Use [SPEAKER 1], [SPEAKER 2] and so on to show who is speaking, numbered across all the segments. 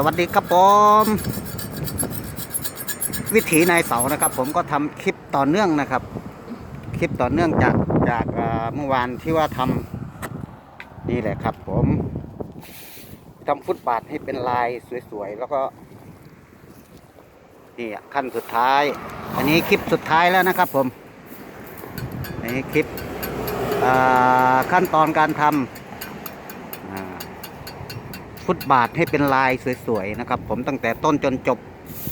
[SPEAKER 1] สวัสดีครับผม วิถีนายเสานะครับ ผมก็ทำคลิปต่อเนื่องนะครับ คลิปต่อเนื่องจากจากเมื่อวานที่ว่าทำนี่แหละครับ ผมทำฟุตบาทให้เป็นลายสวยๆแล้วก็นี่ขั้นสุดท้าย อันนี้คลิปสุดท้ายแล้วนะครับ ผมอันนี้คลิปขั้นตอนการทำอ่า ฟุตบาทให้เป็นลายสวยๆนะครับ ผมตั้งแต่ต้นจนจบ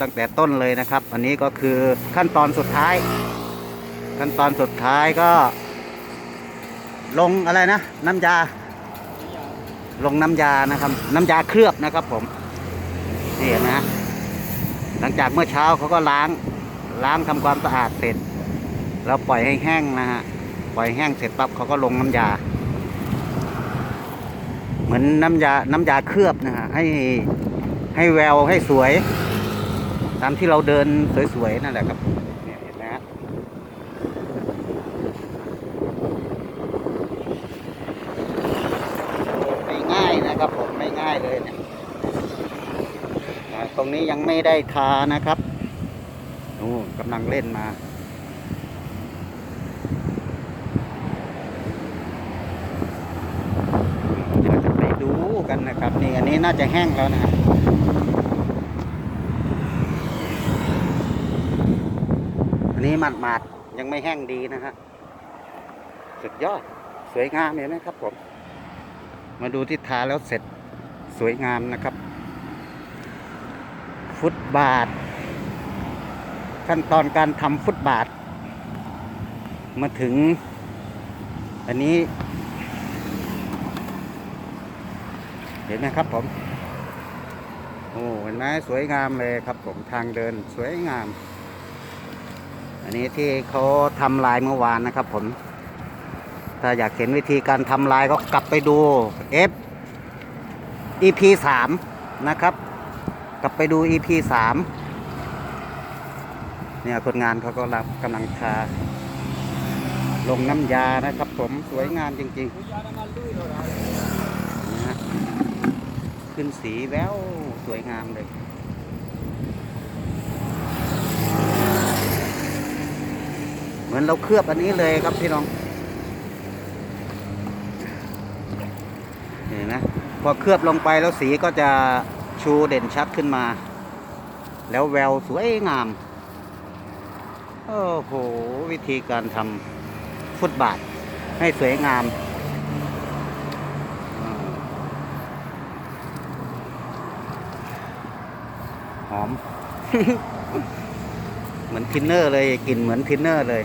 [SPEAKER 1] ตั้งแต่ต้นเลยนะครับ อันนี้ก็คือขั้นตอนสุดท้าย ขั้นตอนสุดท้ายก็ ลงอะไรนะ น้ำยา ลงน้ำยานะครับ น้ำยาเคลือบนะครับ ผมนี่เห็นไหมฮะหลังจากเมื่อเช้าเขาก็ล้าง ล้างทำความสะอาดเสร็จ แล้วปล่อยให้แห้งนะฮะปล่อยแห้งเสร็จปั๊บเขาก็ลงน้ำยา มือนน้ำยา น้ำยาเคลือบนะฮะให้ให้แววให้สวย ตามที่เราเดินสวยๆนั่นแหละครับเนี่ยเห็นไหมฮะไม่ง่ายนะครับผมไม่ง่ายเลยเนี่ยตรงนี้ยังไม่ได้ทานะครับโอ้กำลังเล่นมาจะไปดู กันนะครับนี่อันนี้น่าจะแห้งแล้วนะอันนี้หมาดๆยังไม่แห้งดีนะฮะสุดยอดสวยงามเห็นไหมครับผม มาดูที่ทาแล้วเสร็จสวยงามนะครับ ฟุตบาท ขั้นตอนการทำฟุตบาท มาถึง อันนี้ เห็นไหมครับผม โอ้เห็นไหมสวยงามเลยครับผมทางเดินสวยงาม อันนี้ที่เขาทำลายเมื่อวานนะครับผม ถ้าอยากเห็นวิธีการทำลายก็กลับไปดู F EP สามนะครับ กลับไปดู EP สามเนี่ยคนงานเขาก็รับกำลังทาลงน้ำยานะครับผมสวยงามจริง ๆ ขึ้นสีแววสวยงามเลย เหมือนเราเคลือบอันนี้เลยครับพี่น้องเห็นไหมพอเคลือบลงไปแล้วสีก็จะชูเด่นชัดขึ้นมา แล้วแววสวยงาม โอ้โห วิธีการทำฟุตบาทให้สวยงาม หอม เหมือนทินเนอร์เลยกลิ่นเหมือนทินเนอร์เลย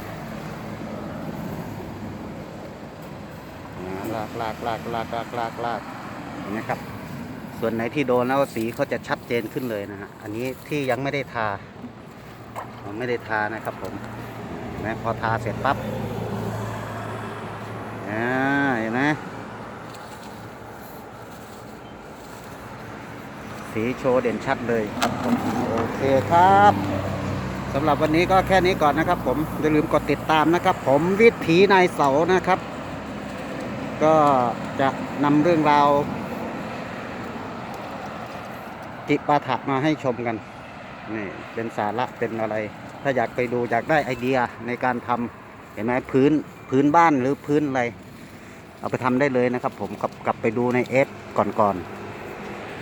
[SPEAKER 1] อ่าลากลากลากลากลากลากลากเห็นไหมครับ ส่วนไหนที่โดนแล้วสีเขาจะชัดเจนขึ้นเลยนะฮะอันนี้ที่ยังไม่ได้ทายังไม่ได้ทานะครับผมเห็นไหมพอทาเสร็จปั๊บอ่าเห็นไหม สีโชว์เด่นชัดเลยครับผมโอเคครับสำหรับวันนี้ก็แค่นี้ก่อนนะครับ ผมอย่าลืมกดติดตามนะครับ ผมวิถีนายเสานะครับ ก็จะนำเรื่องราวจิปาถะมาให้ชมกันนี่เป็นสาระเป็นอะไร ถ้าอยากไปดูอยากได้ไอเดียในการทำเห็นไหมพื้นพื้นบ้านหรือพื้นอะไร เอาไปทำได้เลยนะครับ ผมกลับกลับไปดูในเอฟก่อนๆ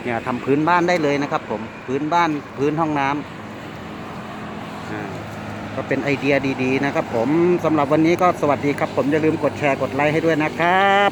[SPEAKER 1] เนี่ยทำพื้นบ้านได้เลยนะครับ ผมพื้นบ้านพื้นห้องน้ำอ่าก็เป็นไอเดียดี ๆ นะครับ ผมสำหรับวันนี้ก็สวัสดีครับ ผมอย่าลืมกดแชร์กดไลค์ให้ด้วยนะครับ